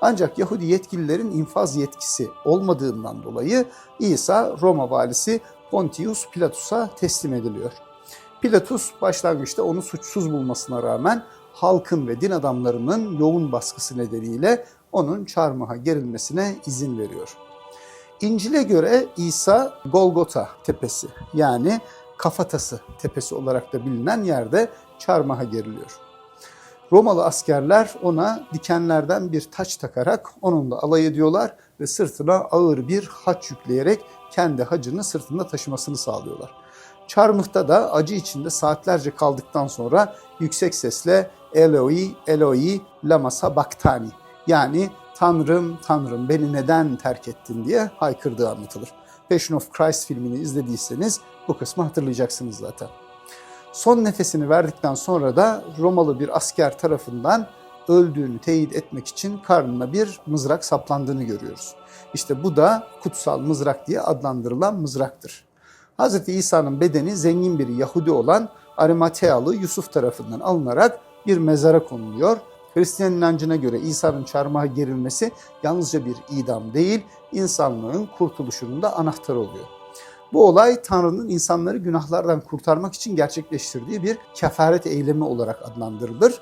Ancak Yahudi yetkililerin infaz yetkisi olmadığından dolayı İsa Roma valisi Pontius Pilatus'a teslim ediliyor. Pilatus başlangıçta onu suçsuz bulmasına rağmen halkın ve din adamlarının yoğun baskısı nedeniyle onun çarmıha gerilmesine izin veriyor. İncil'e göre İsa Golgota tepesi yani kafatası tepesi olarak da bilinen yerde çarmıha geriliyor. Romalı askerler ona dikenlerden bir taç takarak onunla alay ediyorlar ve sırtına ağır bir haç yükleyerek kendi hacını sırtında taşımasını sağlıyorlar. Çarmıhta da acı içinde saatlerce kaldıktan sonra yüksek sesle Eloi, Eloi, lama sabachthani yani Tanrım, Tanrım beni neden terk ettin diye haykırdığı anlatılır. Passion of Christ filmini izlediyseniz bu kısmı hatırlayacaksınız zaten. Son nefesini verdikten sonra da Romalı bir asker tarafından öldüğünü teyit etmek için karnına bir mızrak saplandığını görüyoruz. İşte bu da kutsal mızrak diye adlandırılan mızraktır. Hz. İsa'nın bedeni zengin bir Yahudi olan Arimatealı Yusuf tarafından alınarak bir mezara konuluyor. Hristiyan inancına göre İsa'nın çarmıha gerilmesi yalnızca bir idam değil, insanlığın kurtuluşunun da anahtarı oluyor. Bu olay Tanrı'nın insanları günahlardan kurtarmak için gerçekleştirdiği bir kefaret eylemi olarak adlandırılır.